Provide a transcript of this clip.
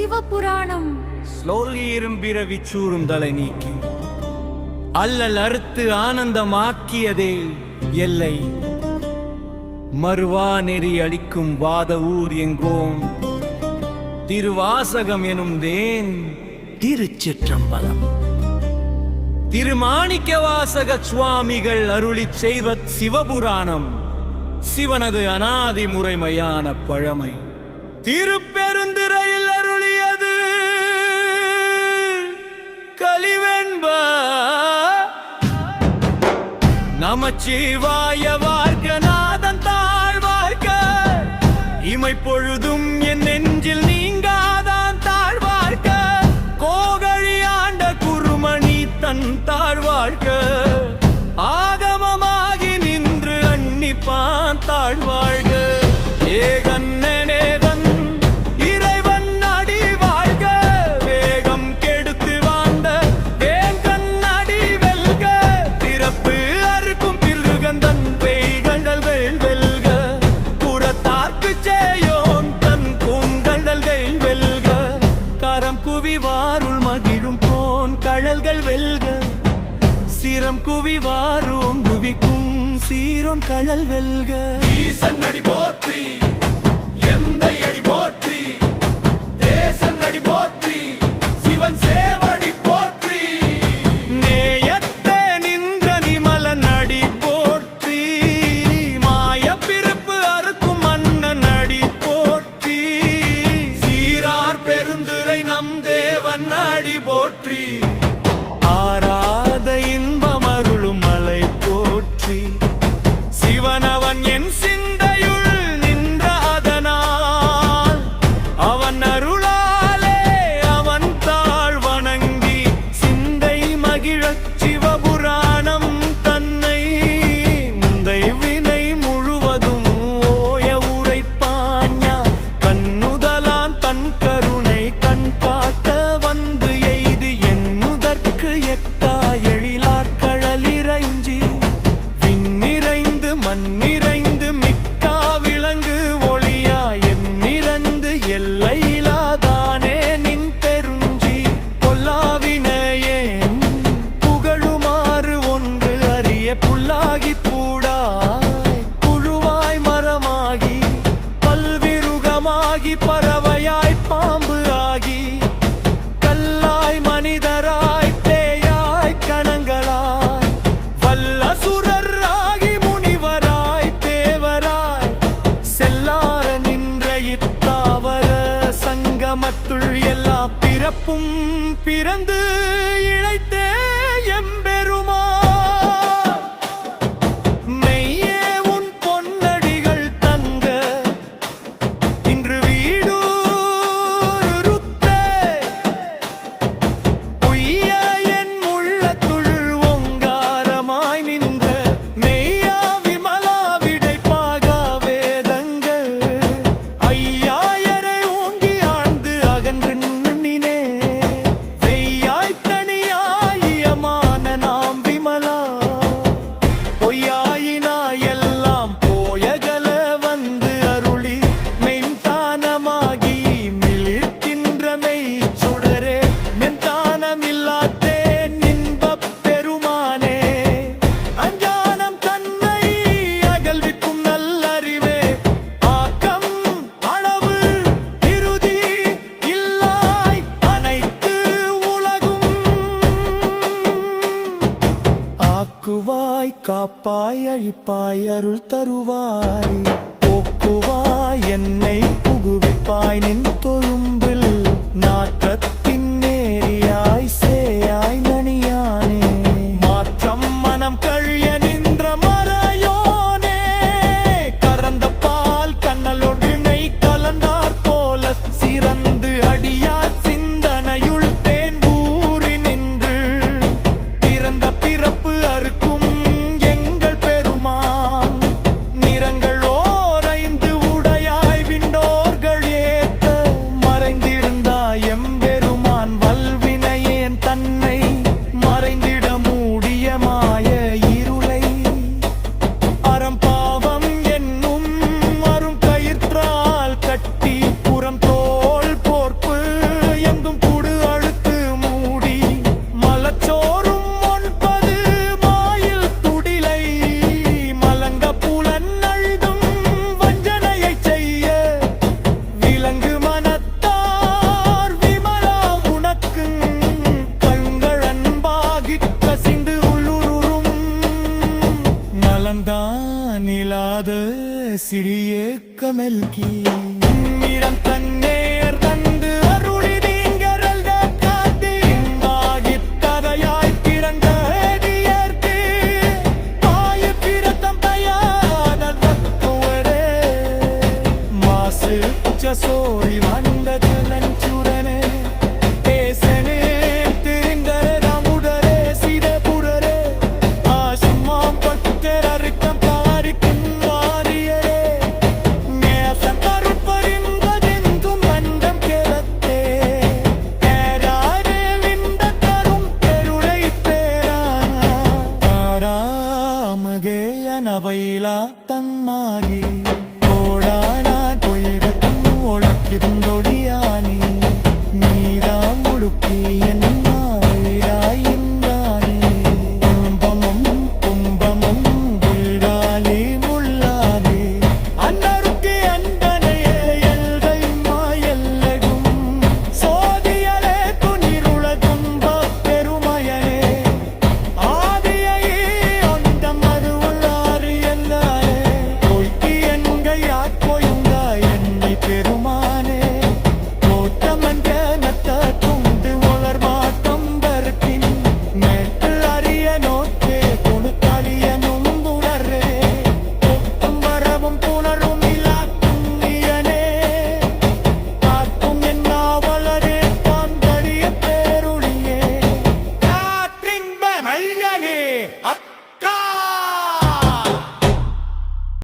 Sivapuranam. Slowly பிறவி சூறும் தலை நீக்கி அல்லல் அறுத்து ஆனந்தமாக்கியதே எல்லை. மறுவா நெறி அளிக்கும் வாத ஊர் எங்கோம் திருவாசகம் எனும் தேன் திருச்சிற்றம்பலம். திருமாணிக்க வாசக சுவாமிகள் அருளிச் செய்வ சிவபுராணம் சிவனது அனாதி முறைமையான பழமை. திருப்பெருந்துறையில் அருளியது. கலிவென்பா நமச்சிவாய வாழ்க நாதன் தாழ்வார்க்க. இமை பொழுதும் என் நெஞ்சில் நீங்காதான் தாழ்வார்க்க. கோகழி ஆண்ட குருமணி தன் தாழ்வார்க்க. ஆகமமாகி நின்று அன்னிப்பான் தாழ்வாழ் குவிவாருள் மகிழும் போன் கழல்கள் வெல்க. சிரம் குவிவாரும் குவிக்கும் சீரோன் கழல் வெல்க. போற்றி எந்த அடி போற்றி அடி போற்றி விண்ணிறைந்து மண்ணிறைந்து மிக்கா விளங்கு ஒளியா எண்ணிறந்து எல்லையிலாதானே நின் பெருஞ்சி பொல்லாவினையேன். புகழுமாறு ஒன்று அறிய புல்லாகி பூ பிறப்பும் பிறந்து இழைத்தே காப்பாய் அழிப்பாய் அருள் தருவாய். போக்குவாய் என்னை புகுவிப்பாய் நின் याद सिरिए कमल की।